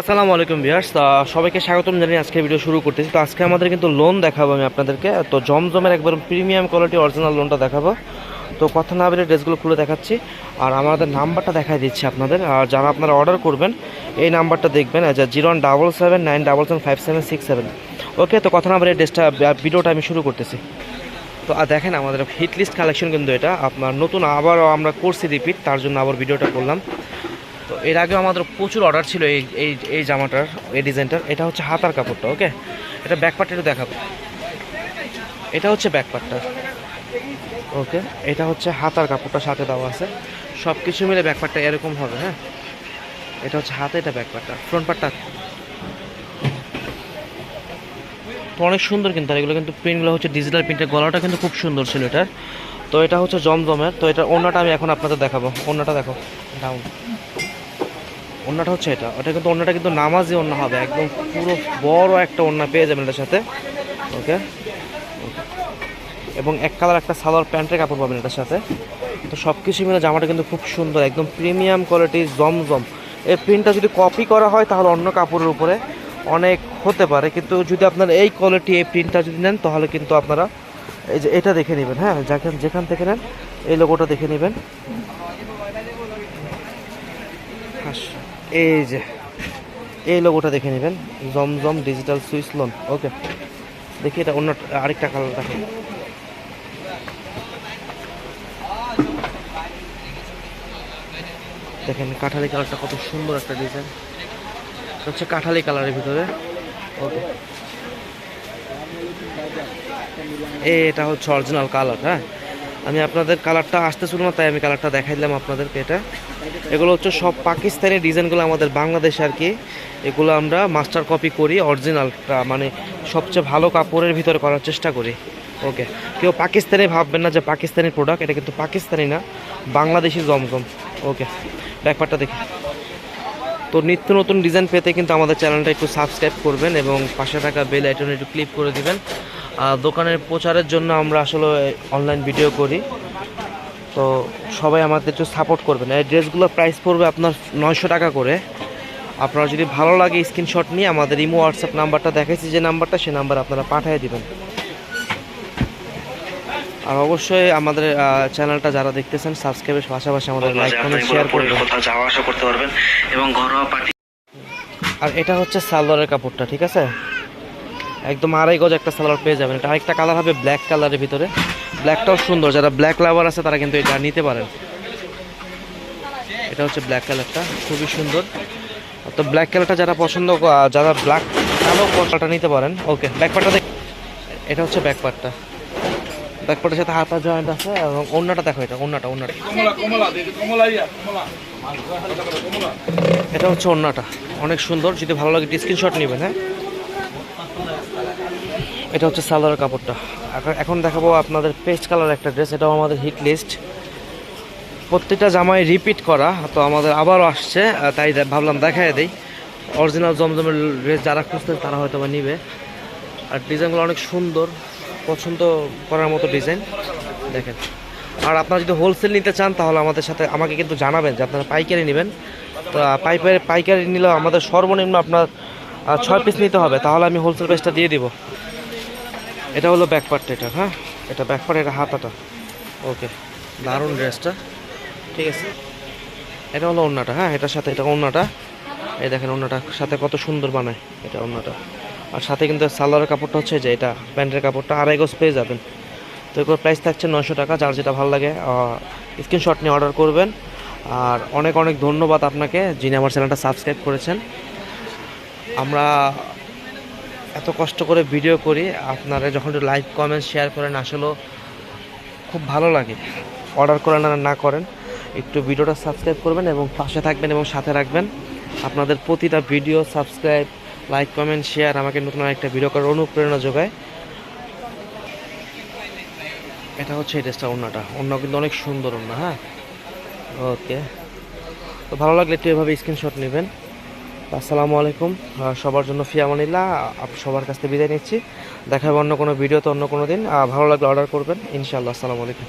আসসালামু আলাইকুম ভিউয়ার্স। সবাইকে স্বাগতম জানিয়ে আজকে ভিডিও শুরু করতেছি। তো আজকে আমাদের কিন্তু লোন দেখাবো আমি আপনাদেরকে। তো জমজমের একবার প্রিমিয়াম কোয়ালিটি অরিজিনাল লোনটা দেখাবো। তো কথা না বেরিয়ে ড্রেসগুলো খুলে দেখাচ্ছি। আর আমাদের নাম্বারটা দেখাই দিচ্ছি আপনাদের। আর যারা আপনারা অর্ডার করবেন, এই নাম্বারটা দেখবেন। Zero double seven nine double seven five seven six seven okay তো কথা না বেরিয়ে ড্রেসটা ভিডিওটা আমি শুরু করতেছি। তো আর দেখেন আমাদের হিট লিস্ট কালেকশন কিন্তু এটা। আপনার নতুন আবারও আমরা করছি রিপিট তার জন্য আবার ভিডিওটা করলাম। তো এর আগেও আমাদের প্রচুর অর্ডার ছিল এই এই এই জামাটার, এই ডিজাইনটার এটা হচ্ছে হাতার কাপড়টা ওকে এটা ব্যাকপার্টটা একটু দেখাবো। এটা হচ্ছে ব্যাকপার্টটা ওকে এটা হচ্ছে হাতার কাপড়টা সাথে দেওয়া আছে। সব কিছু মিলে ব্যাকপার্টটা এরকম হবে হ্যাঁ? এটা হচ্ছে হাতে, এটা ব্যাকপার্টটা ফ্রন্ট পার্টটা তো অনেক সুন্দর কিন্তু, আর এগুলো কিন্তু প্রিন্টগুলো হচ্ছে ডিজিটাল প্রিন্টের গলাটা কিন্তু খুব সুন্দর ছিল এটার। তো এটা হচ্ছে জমজমের, তো এটা অন্যটা আমি এখন আপনাদের দেখাবো। অন্যটা দেখো ডাউন ওন্নাটা হচ্ছে এটা। ওটা কিন্তু ওন্নাটা কিন্তু নামাজি ওন্না হবে। একদম পুরো বড় একটা ওন্না পেয়ে যাবেন এটার সাথে। ওকে? এবং এক কালার একটা সালোয়ার প্যান্টের কাপড় পাবেন এটার সাথে। তো সব কিছু মিলে জামাটা কিন্তু খুব সুন্দর, একদম প্রিমিয়াম কোয়ালিটির জমজম। এই প্রিন্টটা যদি কপি করা হয়, তাহলে অন্য কাপড়ের উপরে অনেক হতে পারে। কিন্তু যদি আপনার এই কোয়ালিটি এই প্রিন্টটা যদি নেন, তাহলে কিন্তু আপনারা এই যে এটা দেখে নেবেন হ্যাঁ? যেখান যেখান থেকে নেন, এই লোগোটা দেখে নেবেন। এই যে, এই লোগোটা দেখে নেবেন। Zamzam digital switch loan okay দেখি এটা অন্য আরেকটা কালার দেখো দেখেন, কাঁঠালি কালারটা কত সুন্দর একটা ডিজাইন হচ্ছে কাঁঠালি কালারের ভিতরে ওকে এটা হচ্ছে অরিজিনাল কালার হ্যাঁ। আমি আপনাদের কালারটা আসতেছিল না, তাই আমি কালারটা দেখাই দিলাম আপনাদেরকে এটা। এগুলো হচ্ছে সব পাকিস্তানি ডিজাইনগুলো আমাদের বাংলাদেশে আর কি। এগুলো আমরা মাস্টার কপি করি অরিজিনালটা মানে সবচেয়ে ভালো কাপড়ের ভিতরে করার চেষ্টা করি। ওকে কেউ পাকিস্তানি ভাববেন না যে পাকিস্তানি প্রোডাক্ট এটা কিন্তু পাকিস্তানি না, বাংলাদেশি জমজম। ওকে ব্যাপারটা দেখি। তো নিত্য নতুন ডিজাইন পেতে কিন্তু আমাদের চ্যানেলটা একটু সাবস্ক্রাইব করবেন এবং পাশে থাকা বেল আইটনে একটু ক্লিক করে দিবেন। দোকানের প্রচারের জন্য আমরা আসলে অনলাইন ভিডিও করি। তো সবাই আমাদের একটু সাপোর্ট করবেন। এই ড্রেসগুলোর প্রাইস পড়বে আপনার নয়শো টাকা করে। আপনারা যদি ভালো লাগে স্ক্রিনশট নিয়ে আমাদের ইমো হোয়াটসঅ্যাপ নাম্বারটা দেখাইছি যে নাম্বারটা সেই নাম্বার আপনারা পাঠিয়ে দেবেন। আর অবশ্যই আমাদের চ্যানেলটা যারা দেখতেছেন সাবস্ক্রাইবের পাশাপাশি আমাদের লাইক কমেন্ট শেয়ার করবেন। যাওয়া আসা করতে পারবেন এবং ঘরোয়া পার্টি আর এটা হচ্ছে সালোয়ারের কাপড়টা ঠিক আছে? একদম আড়াই গজ একটা সালোয়ার পেয়ে যাবেন। এটা আরেকটা কালার হবে ব্ল্যাক কালারের ভিতরে। ব্ল্যাকটাও সুন্দর। যারা ব্ল্যাক লাভার আছে, তারা কিন্তু এটা নিতে পারেন। এটা হচ্ছে ব্ল্যাক কালারটা খুবই সুন্দর। তো ব্ল্যাক কালারটা যারা পছন্দ যারা ব্ল্যাক কালো কালারটা নিতে পারেন। ওকে ব্যাকপার্টটা দেখ এটা হচ্ছে ব্যাকপার্টটা ব্যাকপার্টের সাথে হাতা জয়েন্ট আছে এবং অন্যটা দেখো এটা অন্যটা অন্যটা এটা হচ্ছে অন্যটা অনেক সুন্দর। যদি ভালো লাগে স্ক্রিনশট নেবেন হ্যাঁ? এটা হচ্ছে সালোয়ার কাপড়টা। এখন- দেখাবো আপনাদের পেস্ট কালার একটা ড্রেস, এটাও আমাদের হিট লিস্ট। প্রত্যেকটা জামাই রিপিট করা, তো আমাদের আবারও আসছে তাই ভাবলাম দেখায় দেই। অরিজিনাল জমজমের ড্রেস যারা খুঁজতেন তারা হয়তো বা নিবে। আর ডিজাইনগুলো অনেক সুন্দর, পছন্দ করার মতো ডিজাইন। দেখেন। আর আপনারা যদি হোলসেল নিতে চান, তাহলে আমাদের সাথে, আমাকে কিন্তু জানাবেন যে আপনারা পাইকারি নেবেন। তো পাইকারি পাইকারি নিলেও আমাদের সর্বনিম্ন আপনার ছয় পিস নিতে হবে, তাহলে আমি হোলসেল প্রাইসটা দিয়ে দিব। এটা হলো ব্যাকপার্ট এটা হ্যাঁ? এটা ব্যাক পার্ট এটা হাতাটা। ওকে দারুণ ড্রেসটা ঠিক আছে? এটা হলো অন্যটা হ্যাঁ? এটার সাথে, এটা অন্যটা এই দেখেন অন্যটা সাথে কত সুন্দর বানায় এটা অন্যটা আর সাথে কিন্তু সালোয়ারের কাপড়টা হচ্ছে যে এটা প্যান্টের কাপড়টা আড়াই গজ পেয়ে যাবেন। তো এগুলোর প্রাইস থাকছে নশো টাকা, যার যেটা ভালো লাগে স্ক্রিনশট নিয়ে অর্ডার করবেন। আর অনেক অনেক ধন্যবাদ আপনাকে, যিনি আমার চ্যানেলটা সাবস্ক্রাইব করেছেন। আমরা এত কষ্ট করে ভিডিও করি, আপনারা যখন একটু লাইক কমেন্ট শেয়ার করেন, আসলেও খুব ভালো লাগে। অর্ডার করেন আর না করেন, একটু ভিডিওটা সাবস্ক্রাইব করবেন এবং পাশে থাকবেন এবং সাথে রাখবেন। আপনাদের প্রতিটা video subscribe like comment share আমাকে নতুন একটা ভিডিও করার অনুপ্রেরণা যোগায়। এটা হচ্ছে এই ড্রেসটা অন্যটা অন্য কিন্তু অনেক সুন্দর অন্য হ্যাঁ? ওকে তো ভালো লাগলে একটু এভাবে স্ক্রিনশট নেবেন। আসসালামু আলাইকুম। সবার জন্য ফিয়ামানিল্লা সবার কাছ থেকে বিদায় নিচ্ছি। দেখা হবে অন্য কোনো ভিডিও তো অন্য কোনো দিন। ভালো লাগলে অর্ডার করবেন। ইনশাআল্লাহ। আসসালামু আলাইকুম।